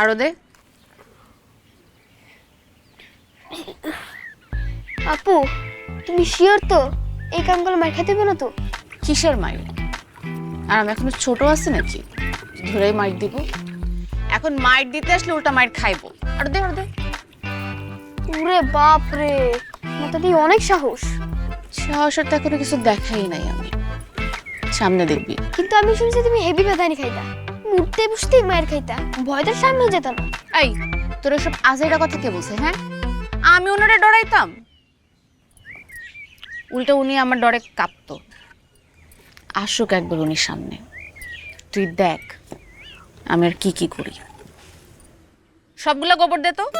আরও দে। আপু তুমি শিওর তো? এই কামগুলো মার খেতে না তো? কিসের মাইর আর আমি এখনও ছোট আছি নাকি? ধরেই মাইর দিব। এখন মাইর দিতে আসলে উল্টা মাইর খাইবো। আর দে আর দে। ওরে বাপ রে মাথাটি অনেক সাহস। সাহসের তো এখনও কিছু দেখাই নাই আমি। সামনে দেখবি। কিন্তু আমি শুনছি তুমি হেভি বেদানি খাইতা। মুড়তে বসতেই মায়ের খাইতা। ভয়টার সামনে যেত না। এই, তোর সব আজেরা কথা কে বলছে হ্যাঁ? আমি ওনারে ডরাইতাম। উল্টো উনি আমার ডরে কাঁপতো। আসুক একবার উনি সামনে। তুই দেখ, আমি আর কি কি করি। সবগুলা গোবর দে তো।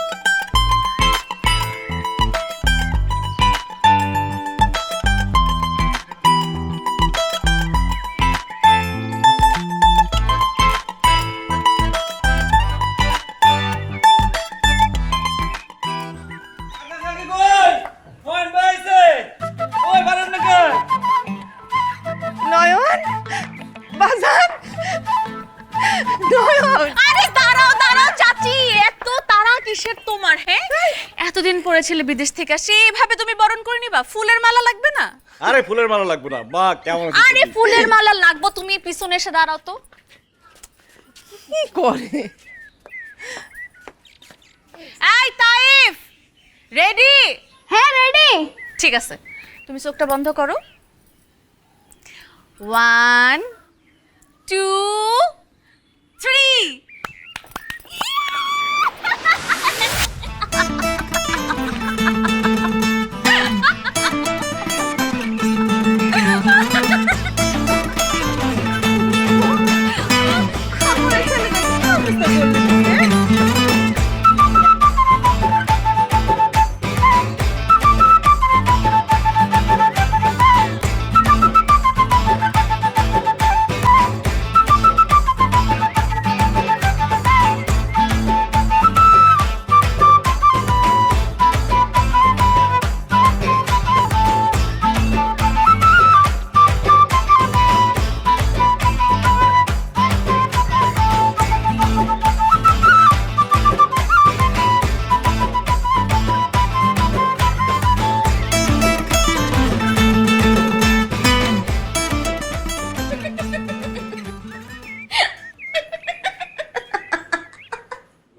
এতদিন পরে ছেলে বিদেশ থেকে আসে এইভাবে তুমি বরণ করে নিবা? ফুলের মালা লাগবে না? আরে ফুলের মালা লাগবে না। মা কেমন আরে ফুলের মালা লাগবো তুমি পিছনে এসে দাঁড়াও তো। কি করে? এই তাইফ! রেডি হ্যাঁ রেডি ঠিক আছে। তুমি চোখটা বন্ধ করো। ওয়ান টু থ্রি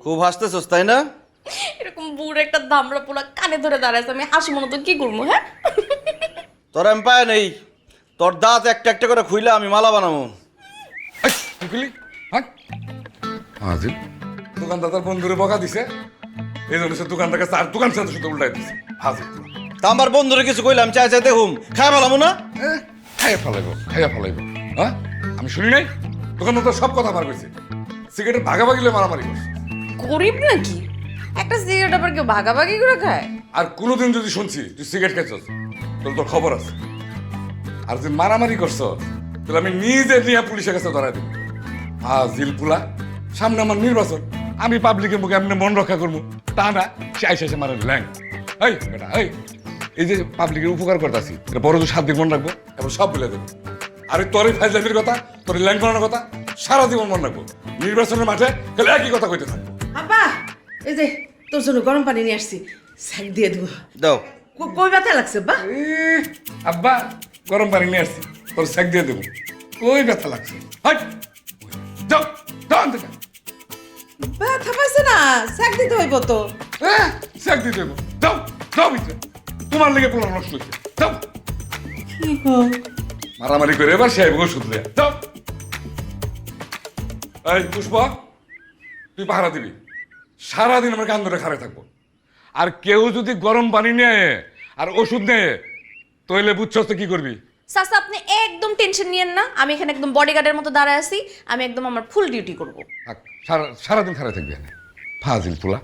খুব হাসতেছস তাই না? এরকম বুড়ো একটা দামড়া পোলা কানে ধরে দাঁড়াইছে আমি হাসি মনে তো কি করব হ্যাঁ? তোর আমি পায় নেই। তোর দাঁত একটা একটা করে খুইলে আমি মালা বানাবো। হ্যাঁ? হাজির। দোকানদার বন্ধুরে বকা দিছে। এই জন্য সে দোকানদারকে চার দোকান সাথে সাথে উল্টাই দিছে। হাজির। তা আমার বন্ধুরে কিছু কইলাম চাই চাই দেখুম। খাই পালামো না? খাইয়া ফেলাইব খাইয়া ফেলাইব। হ্যাঁ? আমি শুনি নাই? দোকানদার সব কথা বার করছে সিগারেটের ভাগাভাগি লয়ে মারামারি করছে। গরিব নাকি? একটা সিগারেট আবার কেউ ভাগাভাগি করে খায়? আর কোনোদিন যদি শুনছি, তুই সিগারেট খাইছস, তাহলে তোর খবর আছে। আর যদি মারামারি করছ তাহলে আমি নিজে নিয়ে পুলিশের কাছে ধরাই দেব। হাজিল পুলা, সামনে আমার নির্বাচন। আমি পাবলিকের মুখে এমনি মন রক্ষা করব। তা না, সে আইসা মারে ল্যাং। এই বেটা এই এই যে পাবলিকের উপকার করতেছি বড় তো সাত দিন মন রাখব, এবং সব বলে দেবো আর তোর ফাইজলামির কথা তোর ল্যাং বানানোর কথা, সারা জীবন মন রাখব। নির্বাচনের মাঠে খালি একই কথা কইতে থাকব। এই যে তোর জন্য গরম পানি নিয়ে আসছি। স্যাক দিয়ে দেবো। দাও। কো- কই ব্যথা লাগছে বা? আব্বা গরম পানি নিয়ে আসছি। তোর স্যাক দিয়ে দেবো। কই ব্যথা লাগছে? হাট! যাও যাও আনতে যা। ব্যথা পাইছে না স্যাক দিতে হইব তো। হ্যাঁ স্যাক দিয়ে দেবো যাও যাও ভিতরে। তোমার লেগে পোলা নষ্ট হয়েছে যাও। কি? মারামারি করে এবার সে আইব ওষুধ দেয়া যাও। এই পুষ্পা তুই পাহারা দিবি? সারাদিন আমার কান ধরে খারে থাকব। আর কেউ যদি গরম পানি নেয় আর ওষুধ নেয় তৈলে বুঝছস তো কি করবি? সাসা আপনি একদম টেনশন নিয়েন না। আমি এখানে একদম বডিগার্ডের মতো দাঁড়ায় আছি। আমি একদম আমার ফুল ডিউটি করব। সারা সারাদিন খারে থাকবি ফাজিল পোলা